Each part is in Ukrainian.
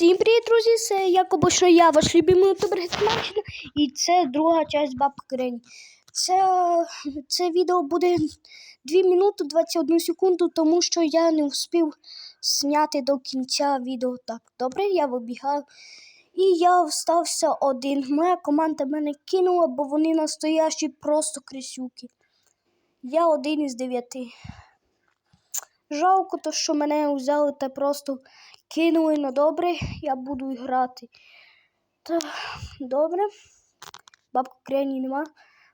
Всім привіт, друзі! Це як обично я, ваш любимий ютубер Гетманщина, і це друга часть бабки Грені. Це, це відео буде 2 минути 21 секунду, тому що я не встиг зняти до кінця відео. Так, добре, я вибігаю. І я встався один. Моя команда мене кинула, бо вони настоящі просто крисюки. Я один із дев'яти. Жалко, то, що мене взяли та просто кинули на добре, я буду грати. Та добре. Бабка Крені нема.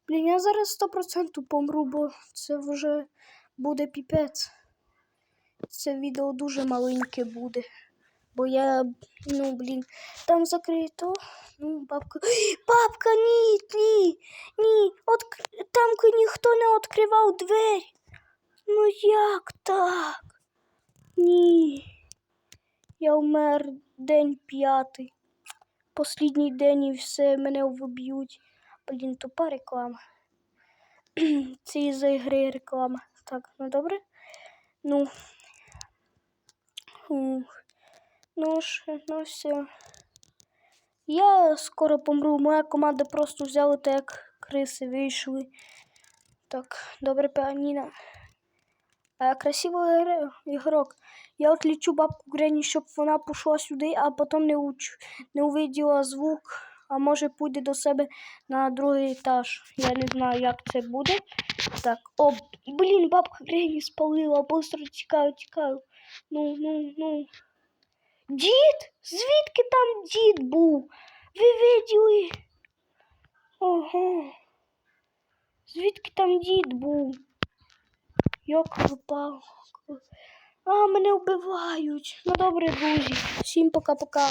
Блін, я зараз 100% помру, бо це вже буде піпець. Це відео дуже маленьке буде. Бо я, ну, блін, там закрито. Ну, бабка. Бабка, ні, ні, ні. От там ніхто не відкривав двері. Ну як так? Ні. Я вмер день п'ятий. Послідній день і все, мене вб'ють. Блін, тупа реклама. Це із-за ігри реклама. Так, ну добре. Ну. Ну ж, ну все. Я скоро помру. Моя команда просто взяла так, як криси вийшли. Так, добре, піаніно. Е, красивий ігрок. Я от лічу бабку Грені, щоб вона пішла сюди, а потім не, уч... не увиділа звук, а може піде до себе на другий етаж. Я не знаю, як це буде. Так, о, блін, бабка Грені спалила, быстро тікаю, тікаю. Ну, ну, ну. Дід? Звідки там дід був? Ви виділи? Ого. Звідки там дід був? Як випав. А, мене вбивають. Ну добре, друзі. Всім пока-пока.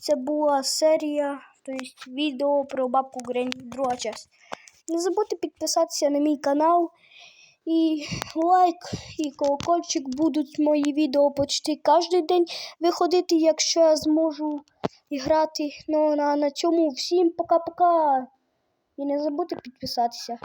Це була серія, тобто відео про бабку Грень, друга часть. Не забудьте підписатися на мій канал. І лайк і колокольчик будуть мої відео почти кожен день виходити, якщо я зможу грати. Ну, а на цьому всім пока-пока. І не забудьте підписатися.